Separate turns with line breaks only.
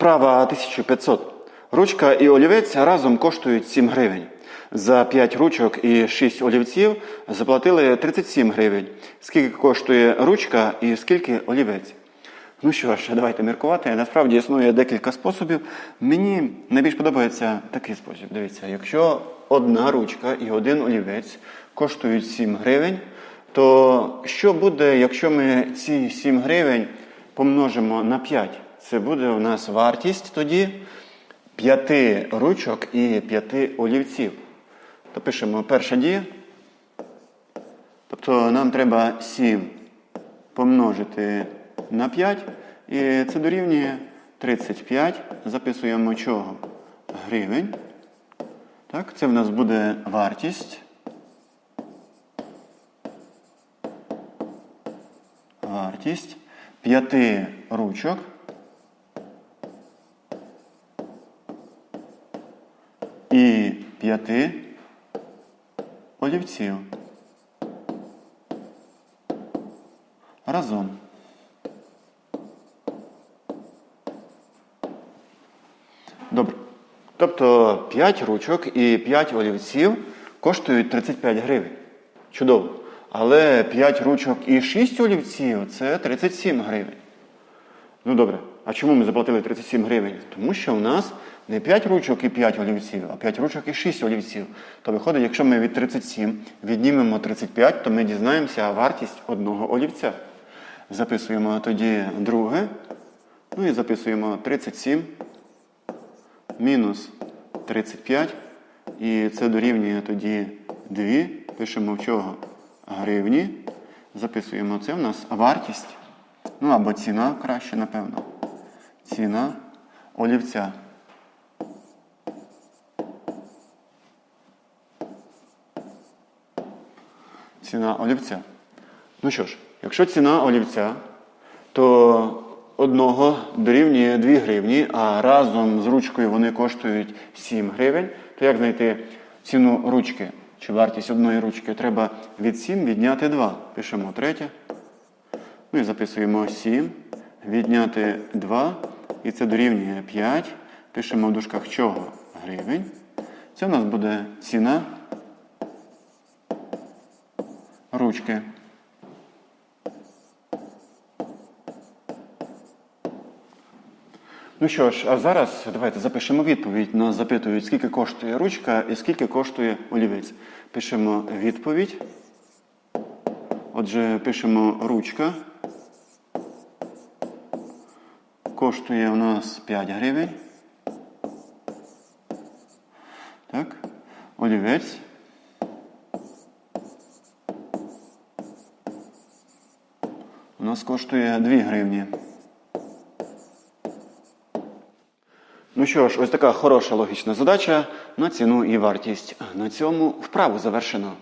Вправа 1500. Ручка і олівець разом коштують 7 гривень. За 5 ручок і 6 олівців заплатили 37 гривень. Скільки коштує ручка і скільки олівець? Ну що ж, давайте міркувати. Насправді існує декілька способів. Мені найбільш подобається такий спосіб. Дивіться, якщо одна ручка і один олівець коштують 7 гривень, то що буде, якщо ми ці 7 гривень помножимо на 5? Це буде у нас вартість тоді 5 ручок і 5 олівців. То пишемо перша дія. Тобто нам треба 7 помножити на 5, і це дорівнює 35. Записуємо чого? Гривень. Так, це в нас буде вартість. Вартість 5 ручок. І 5 олівців. Разом. Добре. Тобто 5 ручок і 5 олівців коштують 35 гривень. Чудово. Але 5 ручок і 6 олівців це 37 гривень. Ну добре. А чому ми заплатили 37 гривень? Тому що у нас не 5 ручок і 5 олівців, а 5 ручок і 6 олівців. То виходить, якщо ми від 37 віднімемо 35, то ми дізнаємося вартість одного олівця. Записуємо тоді друге. Ну і записуємо 37 мінус 35. І це дорівнює тоді 2. Пишемо в чого? Гривні. Записуємо це в нас вартість. Ну або ціна краще, напевно. Ціна олівця. Ціна олівця. Ну що ж, якщо ціна олівця, то одного дорівнює 2 гривні, а разом з ручкою вони коштують 7 гривень, то як знайти ціну ручки чи вартість одної ручки? Треба від 7 відняти 2. Пишемо третє. Ну і записуємо 7, відняти 2, і це дорівнює 5. Пишемо в дужках чого? Гривень. Це у нас буде ціна ручки. Ну що ж, а зараз давайте запишемо відповідь. Нас запитують, скільки коштує ручка і скільки коштує олівець. Пишемо відповідь. Отже, пишемо ручка. Коштує у нас 5 гривень. Так. Олівець. У нас коштує 2 гривні. Ну що ж, ось така хороша логічна задача на ціну і вартість. На цьому вправу завершено.